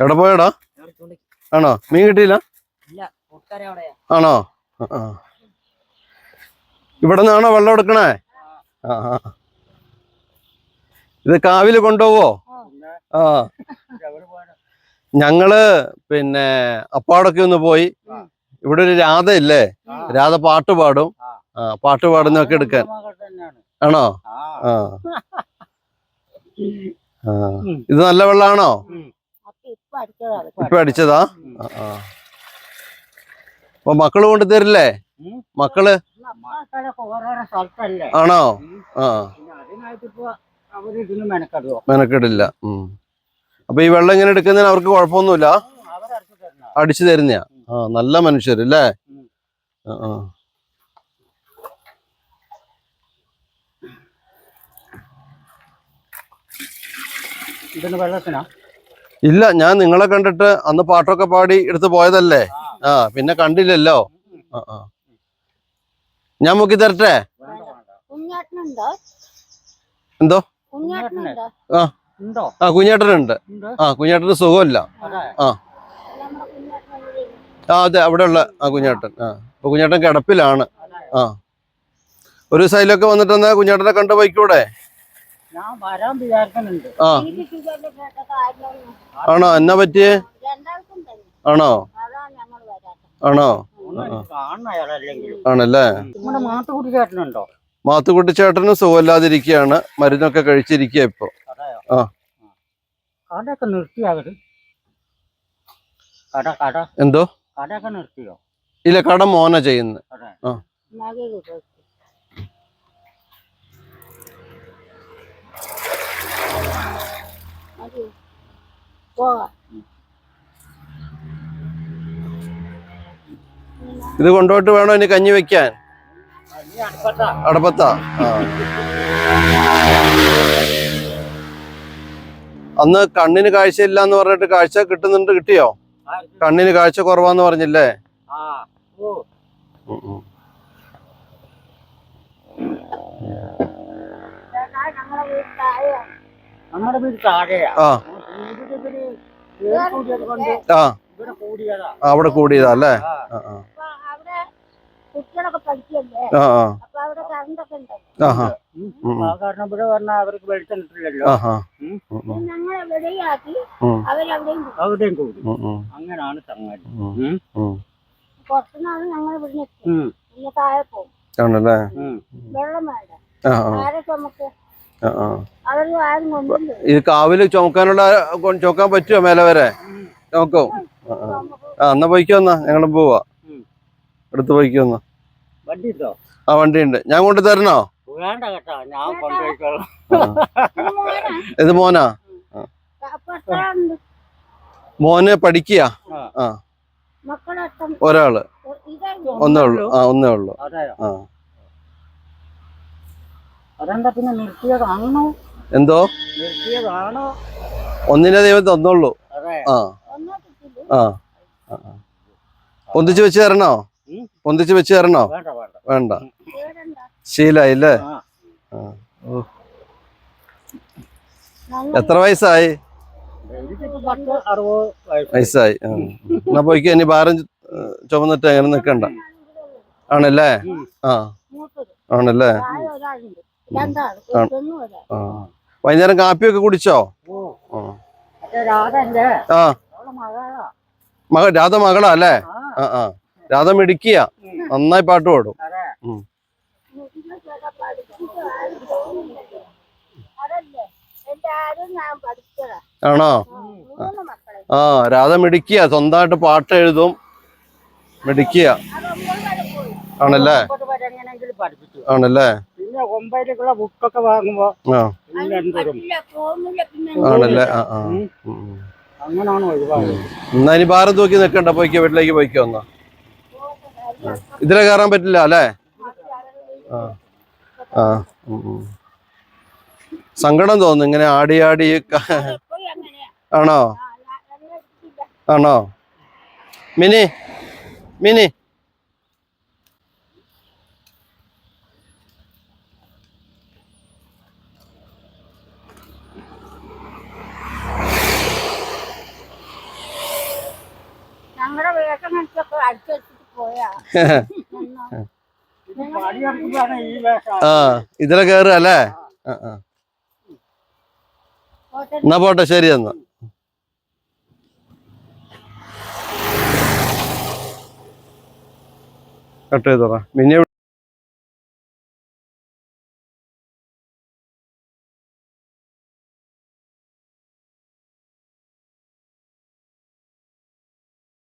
എവിടെ പോയടാ? ആണോ? മീൻ കിട്ടിയില്ല? ആണോ. ഇവിടെ നിന്നാണോ വെള്ളം എടുക്കണേ? ആ. ഇത് കാവിൽ കൊണ്ടുപോവോ? ആ. ഞങ്ങൾ പിന്നെ അപ്പാടൊക്കെ ഒന്ന് പോയി. ഇവിടെ ഒരു രാധ ഇല്ലേ? രാധ പാട്ട് പാടും. ആ പാട്ട് പാടുന്നൊക്കെ എടുക്കാൻ. ആണോ? ആ. ആ. ഇത് നല്ല വെള്ളാണോ? ഇപ്പൊ അടിച്ചതാ. അപ്പൊ മക്കൾ കൊണ്ട് തരില്ലേ? മക്കൾ? ആണോ? ആ. മെനക്കെടില്ല. അപ്പൊ ഈ വെള്ളം ഇങ്ങനെ എടുക്കുന്നതിന് അവർക്ക് കുഴപ്പമൊന്നുമില്ല? അടിച്ചു തരുന്നയാ? ആ നല്ല മനുഷ്യർ അല്ലേ? ആ, ആ. ഇതിന് വെള്ളത്തിനാ? ഇല്ല ഞാൻ നിങ്ങളെ കണ്ടിട്ട് അന്ന് പാട്ടൊക്കെ പാടി എടുത്ത് പോയതല്ലേ? ആ പിന്നെ കണ്ടില്ലല്ലോ. ആ ആ. ഞാൻ മുക്കി തരട്ടെ? എന്തോ? ആ. ഉണ്ടോ? ആ കുഞ്ഞേട്ടനുണ്ട്. ഉണ്ട്. ആ കുഞ്ഞേട്ടന് സുഖമില്ല. ആ. ആ അതെ ഉള്ള ആ കുഞ്ഞേട്ടൻ. ആ. അപ്പൊ കുഞ്ഞേട്ടൻ കിടപ്പിലാണ്. ആ. ഒരു സൈഡിലൊക്കെ വന്നിട്ടെന്നാ കുഞ്ഞേട്ടനെ കണ്ടു പോയിക്കൂടെ? ഞാൻ വരാൻ വിചാരിക്കുന്നുണ്ട്. ആ. ആണോ? എന്നാ പറ്റിയേ? ആണോ? ആണോ? ആണല്ലേ? മാത്തുകുട്ടിച്ചേട്ടനും മാത്തുക്കുട്ടി ചേട്ടന് സുഖമില്ലാതിരിക്കുകയാണ്. മരുന്നൊക്കെ കഴിച്ചിരിക്കുക ഇപ്പൊ. ആ. എന്തോ? ഇല്ല കട മോന ചെയ്യുന്നത്. അതെ പോകാം ഇത് കൊണ്ടോട്ട് വേണോ ഇനി കഞ്ഞി വെക്കാൻ? നീ അടുപ്പത്താ. അന്ന് കണ്ണിന് കാഴ്ചയില്ല എന്ന് പറഞ്ഞിട്ട് കാഴ്ച കിട്ടുന്നുണ്ട് കിട്ടിയോ? കണ്ണിന് കാഴ്ച കുറവാന്ന് പറഞ്ഞില്ലേ. ഞങ്ങളെ നമ്മുടെ വീട് താഴെയാ. ആ. ആ. അവിടെ കൂടിയതാ അല്ലേ? ആ. ആ കാരണം ഇവിടെ പറഞ്ഞാൽ അവർക്ക് വെളിച്ചം കിട്ടില്ലല്ലോ. അവിടെയും കൂടി. അങ്ങനാണ് സംഗതി. പുറത്തുനിന്നാണ് ഞങ്ങൾ ഇവിടെ താഴെ പോകും. വെള്ളം വേണ്ട. ഈ കാവിൽ ചോക്കാനുള്ള ചോക്കാൻ പറ്റുമോ മേലെ വരെ? നോക്കോ ആ, എന്നാ പോയിക്കോ ഞങ്ങൾ ഞങ്ങളും പോവാ. എടുത്ത് പോയിക്കോ ആ വണ്ടി ഉണ്ട് ഞാൻ കൊണ്ട് തരണോ. ഇത് മോനാ? മോന് പഠിക്കുക ആ. ഒരാൾ. ഇതേ ഒന്നേ ഉള്ളു. ആ ഒന്നേ ഉള്ളു. ആ. അതെന്താ പിന്നെ നിർത്തിയതാണോ എന്തോ? നിർത്തിയതാണോ ഒന്നിനെ ദൈവം തന്നോളൂ. അതെ. ആ. ആ. പൊന്തിച്ചു വെച്ച് തരണോ. പൊന്തിച്ച് വെച്ച് തരണോ? വേണ്ട വേണ്ട. വേണ്ട. ശീലായില്ലേ എത്ര വയസ്സായി? വയസ്സായി. ആ. എന്നാ പോയിക്കോ ഇനി ഭാരം ചുമന്നിട്ട് അങ്ങനെ നിക്കണ്ട. ആണല്ലേ? ആ. ആണല്ലേ? വൈകുന്നേരം കാപ്പിയൊക്കെ കുടിച്ചോ? ആ. മക രാധ മകളാ അല്ലേ? ആ. ആ രാധ മിടുക്കിയ. നന്നായി പാട്ട് പാടും. ആണോ? ആ രാധ മിടുക്കിയ. സ്വന്തമായിട്ട് പാട്ട് എഴുതും. പോയി. ആണല്ലേ? ആണല്ലേ? പിന്നെ ഒമ്പതിലേക്കുള്ള ബുക്കൊക്കെ വാങ്ങുമ്പോ പിന്നെ ആണല്ലേ? ആ. അങ്ങനാണ് ഒഴിവായത്. എന്നാ ഇനി ഭാരം തൂക്കി നിൽക്കണ്ട പോയിക്കോ വീട്ടിലേക്ക് പോയിക്കോ എന്നാ. ഇതിലെ കയറാൻ പറ്റില്ല അല്ലേ? ആ ആ. സങ്കടം തോന്നുന്നു ഇങ്ങനെ ആടി ആടി ആണോ. ആണോ? മിനി മിനി. അടിച്ചു വെച്ചിട്ട് പോയാ. പണിയെടുക്കുമ്പോഴാണ് പോയാ ആ ഇതിലെ കയറുക അല്ലേ? ആ എന്നാ പോട്ടെ ശരി എന്നാ. കട്ട് ചെയ്തോ മിന്നെ